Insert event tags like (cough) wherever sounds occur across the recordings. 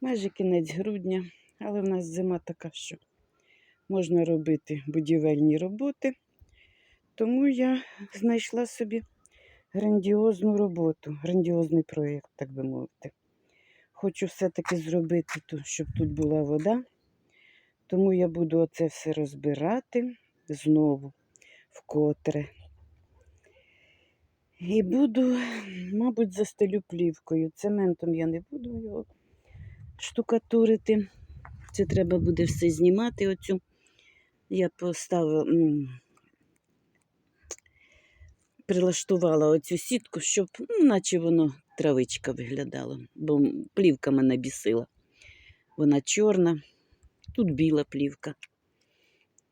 Майже кінець грудня, але в нас зима така, що можна робити будівельні роботи. Тому я знайшла собі грандіозну роботу, грандіозний проєкт, так би мовити. Хочу все-таки зробити, щоб тут була вода. Тому я буду оце все розбирати знову вкотре. І буду, мабуть, застелю плівкою. Цементом я не буду його штукатурити. Це треба буде все знімати. Оцю. Я поставила, прилаштувала оцю сітку, щоб, ну, наче воно травичка виглядало, бо плівка мене бісила. Вона чорна, тут біла плівка.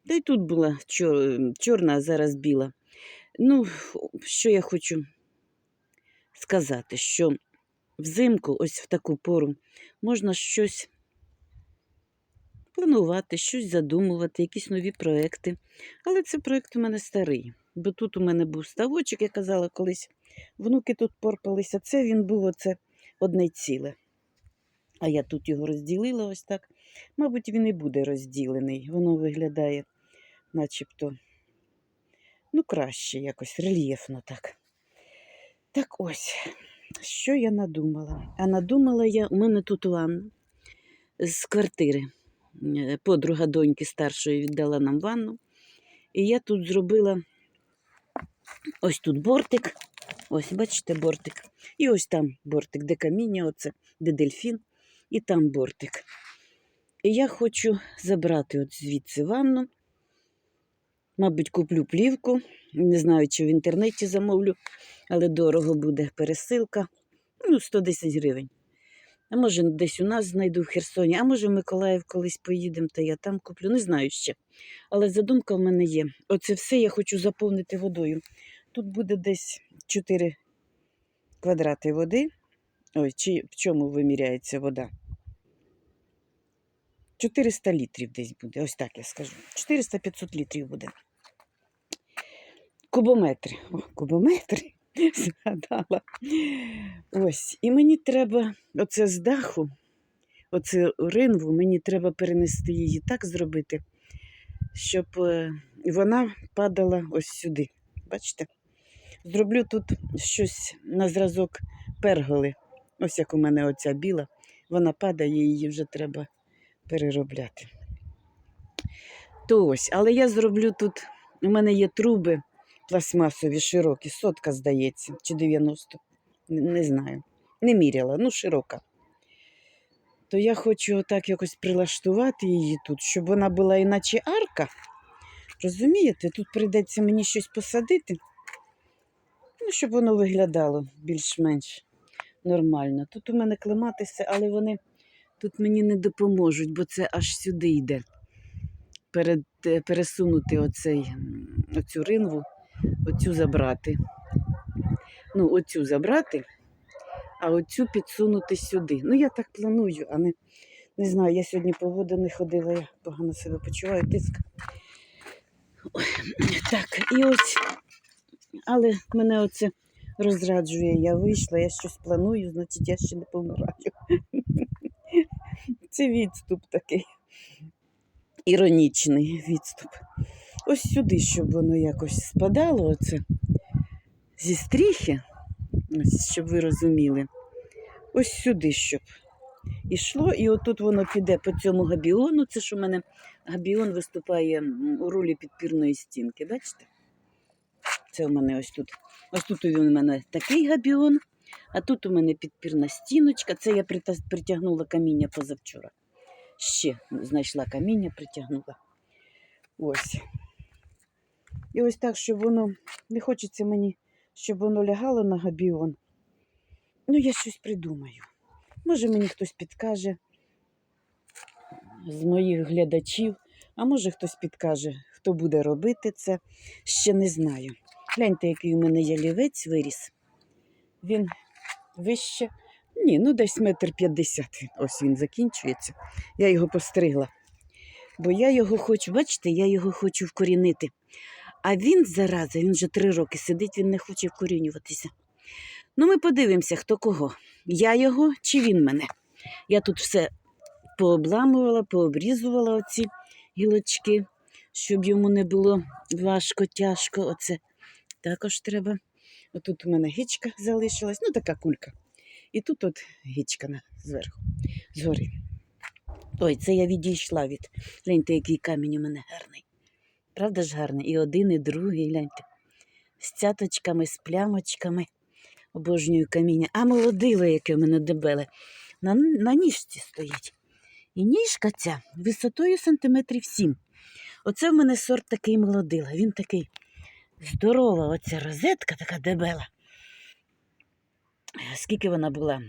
Та й тут була чор- чорна, а зараз біла. Ну, що я хочу сказати, що взимку, ось в таку пору, можна щось планувати, щось задумувати, якісь нові проекти. Але це проект у мене старий. Бо тут у мене був ставочок, я казала колись, внуки тут порпалися. Це він був оце одне ціле. А я тут його розділила ось так. Мабуть, він і буде розділений. Воно виглядає, начебто, ну, краще, якось рельєфно так. Так ось, що я надумала? А надумала я, у мене тут ванна з квартири. Е, Подруга доньки старшої віддала нам ванну. І я тут зробила ось тут бортик. Ось, бачите, бортик. І ось там бортик, де каміння, оце, де дельфін, і там бортик. І я хочу забрати от звідси ванну. Мабуть, куплю плівку. Не знаю, чи в інтернеті замовлю, але дорого буде пересилка. Ну, 110 гривень. А може, десь у нас знайду в Херсоні, а може в Миколаїв колись поїдемо, та я там куплю. Не знаю ще. Але задумка в мене є. Оце все я хочу заповнити водою. Тут буде десь 4 квадрати води. Ой, чи в чому виміряється вода? 400 літрів десь буде, ось так я скажу. 400-500 літрів буде. Кубометри. О, кубометри. (laughs) Згадала. Ось. І мені треба оце з даху, оце ринву, мені треба перенести її так зробити, щоб е, вона падала ось сюди. Бачите? Зроблю тут щось на зразок перголи. Ось як у мене оця біла, вона падає, її вже треба переробляти. То ось, але я зроблю тут, у мене є труби пластмасові, широкі, сотка, здається, чи 90, не, знаю. Не міряла, ну широка. То я хочу отак якось прилаштувати її тут, щоб вона була іначе арка. Розумієте, тут прийдеться мені щось посадити, ну, щоб воно виглядало більш-менш нормально. Тут у мене клематися, але вони тут мені не допоможуть, бо це аж сюди йде. Перед, пересунути оцей, оцю ринву, оцю забрати. Ну, оцю забрати, а оцю підсунути сюди. Ну, я так планую, а не, не знаю, я сьогодні по воду не ходила, я погано себе почуваю, тиск. Так, і ось, але мене оце розраджує, я вийшла, я щось планую, значить я ще не помираю. Це відступ такий. Іронічний відступ. Ось сюди, щоб воно якось спадало оце зі стріхи, щоб ви розуміли. Ось сюди, щоб ішло, і отут воно піде по цьому габіону. Це ж у мене габіон виступає у ролі підпірної стінки. Бачите? Це у мене ось тут. Ось тут у мене такий габіон, а тут у мене підпірна стіночка. Це я притягнула каміння позавчора. Ще знайшла каміння, притягнула. Ось. І ось так, щоб воно не хочеться мені, щоб воно лягало на габіон. Ну, я щось придумаю. Може, мені хтось підкаже з моїх глядачів, а може хтось підкаже, хто буде робити це. Ще не знаю. Гляньте, який у мене ялівець виріс. Він вище. Ні, ну десь метр п'ятдесят. Ось він закінчується. Я його постригла. Бо я його хочу, бачите, я його хочу вкорінити. А він, зараза, він вже три роки сидить, він не хоче вкорінюватися. Ну, ми подивимося, хто кого. Я його чи він мене. Я тут все пообламувала, пообрізувала оці гілочки, щоб йому не було важко, тяжко. Оце також треба. Отут у мене гічка залишилась, ну така кулька. І тут от гічка зверху, згори. Ой, це я відійшла від. Гляньте, який камінь у мене гарний. Правда ж гарний? І один, і другий, гляньте. З цяточками, з плямочками. Обожнюю каміння. А молодило, яке в мене дебеле. На, на ніжці стоїть. І ніжка ця висотою сантиметрів сім. Оце в мене сорт такий молодила. Він такий здорова, оця розетка така дебела. Скільки вона була?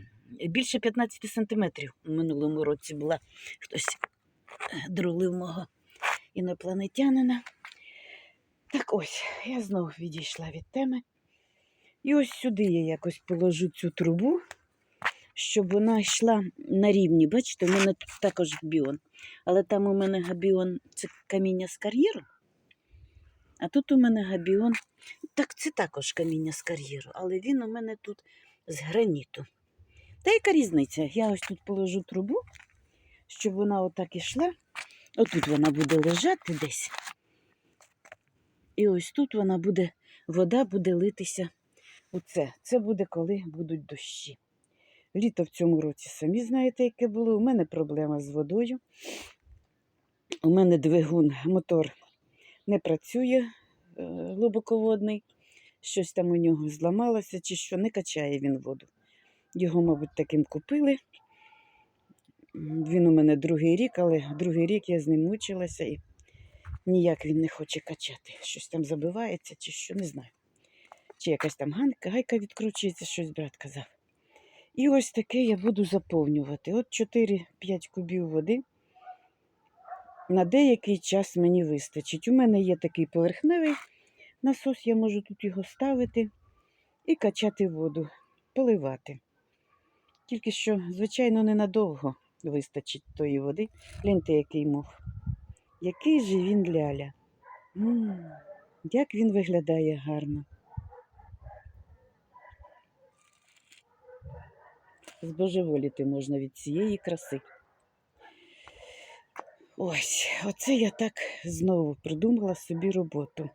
Більше 15 сантиметрів у минулому році була. Хтось е, друлив мого інопланетянина. Так ось, я знову відійшла від теми. І ось сюди я якось положу цю трубу, щоб вона йшла на рівні. Бачите, у мене тут також габіон. Але там у мене габіон це каміння з кар'єру. А тут у мене габіон. Так це також каміння з кар'єру, але він у мене тут з граніту. Та яка різниця? Я ось тут положу трубу, щоб вона отак ішла. Отут вона буде лежати десь. І ось тут вона буде, вода буде литися у це. Це буде, коли будуть дощі. Літо в цьому році самі знаєте, яке було. У мене проблема з водою. У мене двигун, мотор не працює е, глибоководний. Щось там у нього зламалося, чи що, не качає він воду. Його, мабуть, таким купили. Він у мене другий рік, але другий рік я з ним мучилася і ніяк він не хоче качати. Щось там забивається, чи що, не знаю. Чи якась там ганка, гайка відкручується, щось брат казав. І ось таке я буду заповнювати. От 4-5 кубів води. На деякий час мені вистачить. У мене є такий поверхневий насос, я можу тут його ставити і качати воду, поливати. Тільки що, звичайно, ненадовго вистачить тої води. Гляньте, який мох. Який же він ляля. м як він виглядає гарно. Збожеволіти можна від цієї краси. Ось, оце я так знову придумала собі роботу.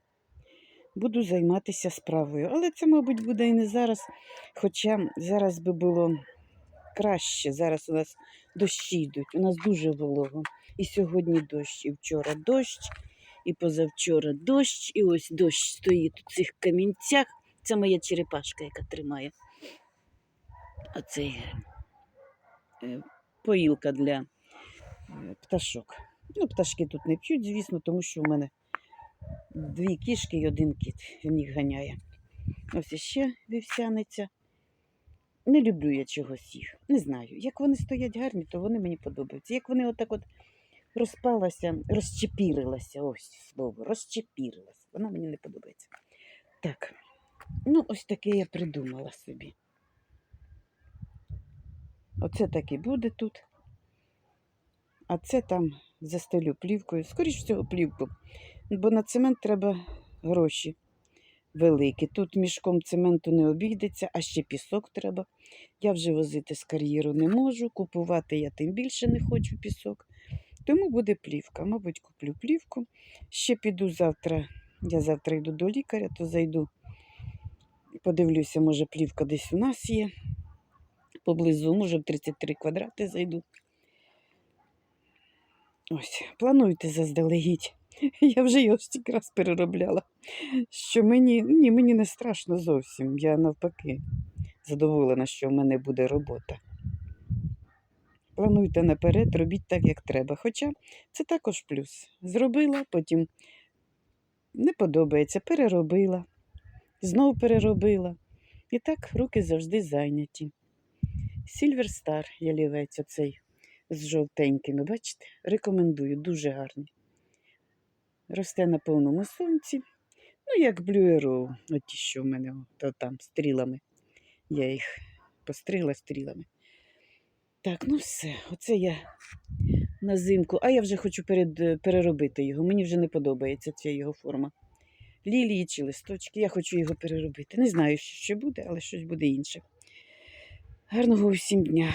Буду займатися справою. Але це, мабуть, буде і не зараз. Хоча зараз би було краще. Зараз у нас дощі йдуть. У нас дуже волого. І сьогодні дощ, і вчора дощ, і позавчора дощ, і ось дощ стоїть у цих камінцях. Це моя черепашка, яка тримає. Оцей е, поїлка для е, пташок. Ну, пташки тут не п'ють, звісно, тому що в мене дві кішки і один кіт. Він їх ганяє. Ось іще вівсяниця. Не люблю я чогось їх. Не знаю. Як вони стоять гарні, то вони мені подобаються. Як вони отак от розпалася, розчепірилася, ось слово, розчепірилася. Вона мені не подобається. Так, ну ось таке я придумала собі. Оце так і буде тут. А це там застелю плівкою. Скоріш всього, плівку. Бо на цемент треба гроші великі. Тут мішком цементу не обійдеться, а ще пісок треба. Я вже возити з кар'єру не можу. Купувати я тим більше не хочу пісок. Тому буде плівка. Мабуть, куплю плівку. Ще піду завтра. Я завтра йду до лікаря, то зайду. Подивлюся, може, плівка десь у нас є. Поблизу, може, в 33 квадрати зайду. Ось, плануйте заздалегідь. (laughs) Я вже його стільки раз переробляла. Що мені, ні, мені не страшно зовсім. Я навпаки задоволена, що в мене буде робота. Плануйте наперед, робіть так, як треба. Хоча це також плюс. Зробила, потім не подобається, переробила, знову переробила. І так руки завжди зайняті. Star ялівець оцей з жовтенькими, бачите? Рекомендую, дуже гарний. Росте на повному сонці. Ну, як Blue Arrow, от ті, що в мене то там стрілами. Я їх постригла стрілами. Так, ну все, оце я на зимку. А я вже хочу перед, переробити його. Мені вже не подобається ця його форма. Лілії чи листочки, я хочу його переробити. Не знаю, що буде, але щось буде інше. Гарного усім дня!